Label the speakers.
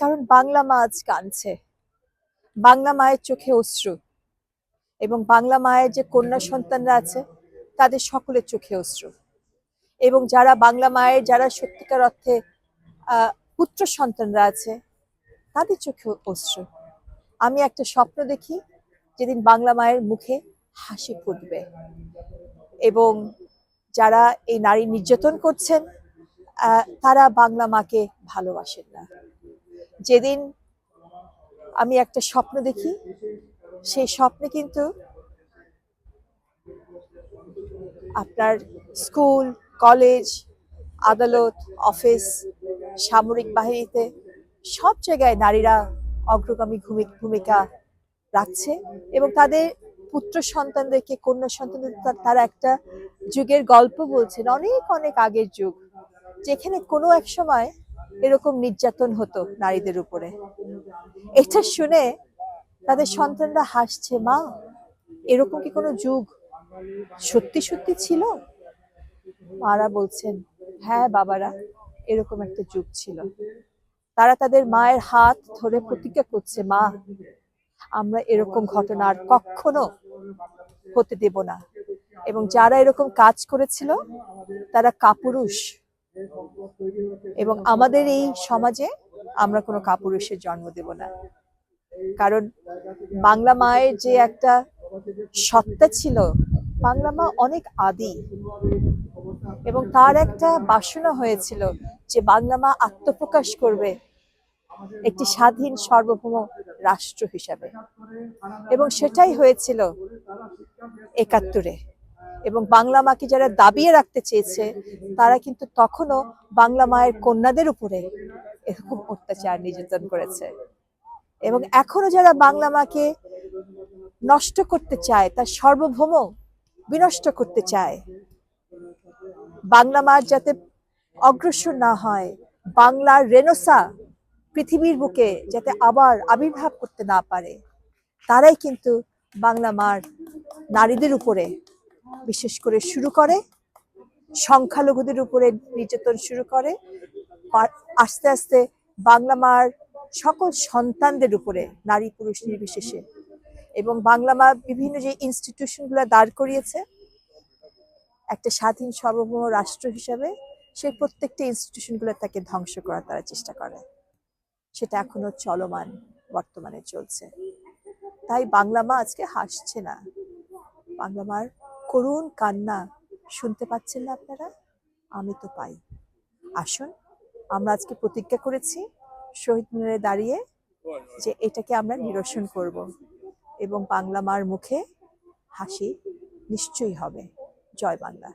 Speaker 1: কারণ বাংলা মা আজ কাঁদছে। বাংলা মায়ের চোখে অশ্রু। এবং বাংলা মায়ের যে কন্যা সন্তানরা আছে, তাদের সকলের চোখে অশ্রু। এবং যারা বাংলা মায়ের, যারা সত্যিকার অর্থে পুত্র সন্তানরা আছে, তাদের চোখে অশ্রু। আমি একটা স্বপ্ন দেখি, যেদিন বাংলা মায়ের মুখে হাসি ফুটবে। এবং যারা এই নারী নির্যাতন করছেন তারা বাংলা মাকে ভালোবাসেন না। যেদিন আমি একটা স্বপ্ন দেখি, সেই স্বপ্নে কিন্তু আপনার স্কুল, কলেজ, আদালত, অফিস, সামরিক বাহিনীতে সব জায়গায় নারীরা অগ্রগামী ভূমি- ভূমিকা রাখছে এবং তাদের পুত্র সন্তানদেরকে, কন্যা সন্তানদের তারা একটা যুগের গল্প বলছেন, অনেক অনেক আগের যুগ। যেখানে কোনো এক সময় এরকম নির্যাতন হতো নারীদের উপরে। এটা শুনে তাদের সন্তানরা হাসছে, মা, এরকম কি কোনো যুগ? সত্যি সত্যি ছিল? মারা বলছেন হ্যাঁ বাবারা, এরকম একটা যুগ ছিল। তারা তাদের মায়ের হাত ধরে প্রতিজ্ঞা করছে, মা, আমরা এরকম ঘটনা আর কখনো হতে দেব না। এবং যারা এরকম কাজ করেছিল, তারা কাপুরুষ। এবং আমাদের এই সমাজে আমরা কোনো কাপুরুষের জন্ম দেব না। কারণ বাংলা মায়ের যে একটা সত্তা ছিল, বাংলা মা অনেক আদি। এবং তার একটা বাসনা হয়েছিল যে বাংলা মা আত্মপ্রকাশ করবে একটি স্বাধীন সার্বভৌম রাষ্ট্র হিসাবে। এবং সেটাই হয়েছিল একাত্তরে। এবং বাংলা মাকে যারা দাবিয়ে রাখতে চেয়েছে, তারা কিন্তু তখনও বাংলা মায়ের কন্যাদের উপরে এরকম অত্যাচার নির্যাতন করেছে। এবং এখনও যারা বাংলা মাকে নষ্ট করতে চায়, তার সর্বভৌম বিনষ্ট করতে চায়, বাংলা মার যাতে অগ্রসর না হয়, বাংলার রেনোসা পৃথিবীর বুকে যাতে আবার আবির্ভাব করতে না পারে, তারাই কিন্তু বাংলা মার নারীদের উপরে বিশেষ করে শুরু করে, সংখ্যালঘুদের উপরে নির্যাতন শুরু করে আস্তে আস্তে বাংলা মার সকল সন্তানদের উপরে, নারী পুরুষ নির্বিশেষে। এবং বাংলা মা বিভিন্ন যে ইনস্টিটিউশনগুলো দাঁড় করিয়েছে, একটা স্বাধীন সার্বভৌম রাষ্ট্র হিসাবে সেই প্রত্যেকটা ইনস্টিটিউশনগুলো তাকে ধ্বংস করার তারা চেষ্টা করে। সেটা এখনও চলমান, বর্তমানে চলছে। তাই বাংলা মা আজকে হাসছে না। বাংলা মার করুণ কান্না শুনতে পাচ্ছেন না আপনারা? আমি তো পাই। আসুন, আমরা আজকে প্রতিজ্ঞা করেছি শহীদ মিনারে দাঁড়িয়ে যে এটাকে আমরা নিরসন করব এবং বাংলা মার মুখে হাসি নিশ্চয়ই হবে। জয় বাংলা।